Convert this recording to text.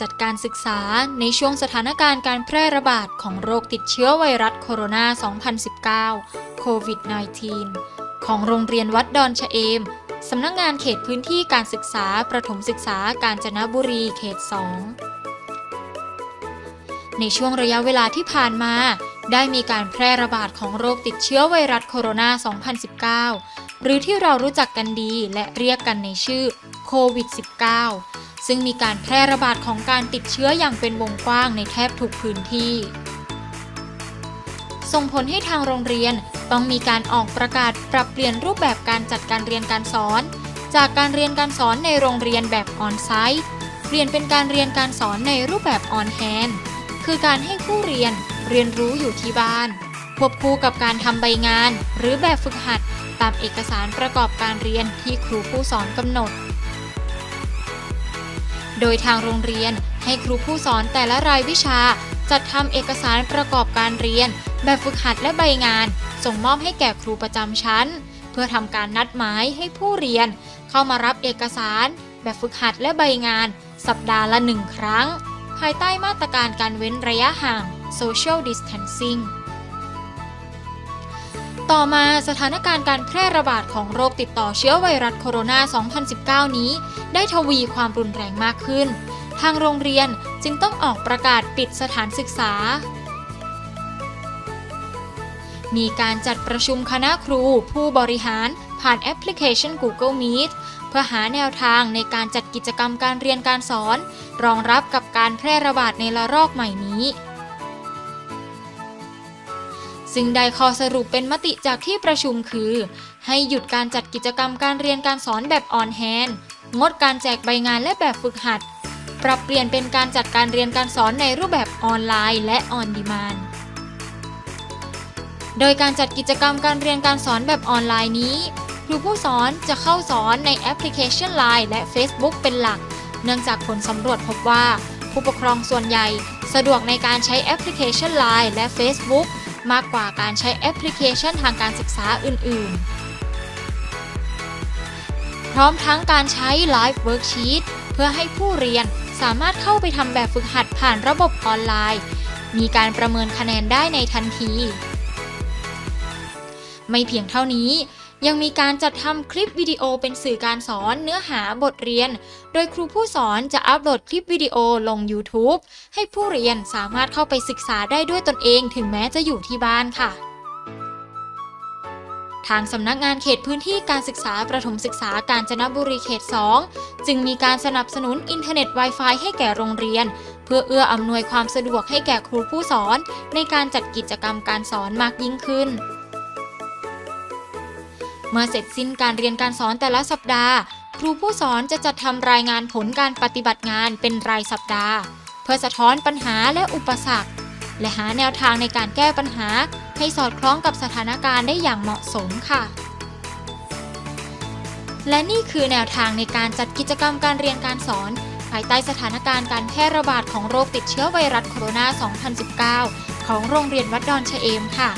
จัดการศึกษาในช่วงสถานการณ์การแพร่ระบาดของโรคติดเชื้อไวรัสโคโรนา 2019 โควิด -19 ของโรงเรียนวัดดอนชะเอม สำนักงงานเขตพื้นที่การศึกษาประถมศึกษากาญจนบุรีเขต 2 ในช่วงระยะเวลาที่ผ่านมา ได้มีการแพร่ระบาดของโรคติดเชื้อไวรัสโคโรนา 2019 หรือที่เรารู้จักกันดีและเรียกกันในชื่อโควิด -19 ซึ่งมีการแพร่ระบาดของการติดเชื้ออย่างเป็นวงกว้างในแทบทุกพื้นที่ ส่งผลให้ทางโรงเรียนต้องมีการออกประกาศปรับเปลี่ยนรูปแบบการจัดการเรียนการสอน จากการเรียนการสอนในโรงเรียนแบบออนไซต์เปลี่ยนเป็นการเรียนการสอนในรูปแบบออนแฮนด์คือการให้ผู้เรียนเรียนรู้อยู่ที่บ้าน ควบคู่กับการทำใบงาน หรือแบบฝึกหัด ตามเอกสารประกอบการเรียนที่ครูผู้สอนกำหนด โดยทางโรงเรียนให้ครูผู้สอนแต่ละรายวิชา จัดทำเอกสารประกอบการเรียน แบบฝึกหัดและใบงาน ส่งมอบให้แก่ครูประจำชั้น เพื่อทำการนัดหมายให้ผู้เรียน เข้ามารับเอกสาร แบบฝึกหัดและใบงาน สัปดาห์ละหนึ่งครั้ง ภายใต้มาตรการการเว้นระยะห่าง social distancing ต่อมาสถานการณ์การแพร่ระบาดของโรคติดต่อเชื้อไวรัสโคโรนา 2019 นี้ ได้ทวีความรุนแรงมากขึ้น ทางโรงเรียนจึงต้องออกประกาศปิดสถานศึกษา มีการจัดประชุมคณะครูผู้บริหารผ่านแอปพลิเคชัน Google Meet เพื่อหาแนวทางในการจัดกิจกรรมการเรียนการสอน รองรับกับการแพร่ระบาดในระลอกใหม่นี้ ซึ่งได้ข้อสรุปเป็นมติจากที่ประชุมคือ ให้หยุดการจัดกิจกรรมการเรียนการสอนแบบออนแฮนงดการแจกใบงานและแบบฝึกหัด ปรับเปลี่ยนเป็นการจัดการเรียนการสอนในรูปแบบออนไลน์และออนดีมานโดยการจัดกิจกรรมการเรียนการสอนแบบออนไลน์นี้ ครูผู้สอนจะเข้าสอนในแอปพลิเคชัน Line และ Facebook เป็นหลัก เนื่องจากผลสำรวจพบว่า ผู้ปกครองส่วนใหญ่ สะดวกในการใช้แอปพลิเคชัน Line และ Facebook มากกว่าการใช้แอปพลิเคชันทางการศึกษาอื่น ๆ พร้อมทั้งการใช้ Live Worksheet เพื่อให้ผู้เรียนสามารถเข้าไปทำแบบฝึกหัดผ่านระบบออนไลน์ มีการประเมินคะแนนได้ในทันที ไม่เพียงเท่านี้ ยังมีการจัดทำคลิปวิดีโอเป็นสื่อการสอนเนื้อหาบทเรียน โดยครูผู้สอนจะอัปโหลดคลิปวิดีโอลง YouTube ให้ผู้เรียนสามารถเข้าไปศึกษาได้ด้วยตนเองถึงแม้จะอยู่ที่บ้านค่ะ ทางสำนักงานเขตพื้นที่การศึกษาประถมศึกษาการจนบุรีเขต 2 จึงมีการสนับสนุนอินเทอร์เน็ต Wi-Fi ให้แก่โรงเรียน เพื่อเอื้ออำนวยความสะดวกให้แก่ครูผู้สอน ในการจัดกิจกรรมการสอนมากยิ่งขึ้น เมื่อเสร็จสิ้นการเรียนการสอนแต่ละสัปดาห์ ครูผู้สอนจะจัดทำรายงานผลการปฏิบัติงานเป็นรายสัปดาห์ เพื่อสะท้อนปัญหาและอุปสรรค และหาแนวทางในการแก้ปัญหา ให้สอดคล้องกับสถานการณ์ได้อย่างเหมาะสมค่ะ และนี่คือแนวทางในการจัดกิจกรรมการเรียนการสอนภายใต้สถานการณ์การแพร่ระบาดของโรคติดเชื้อไวรัสโคโรนา 2019 ของโรงเรียนวัดดอนชะเอมค่ะ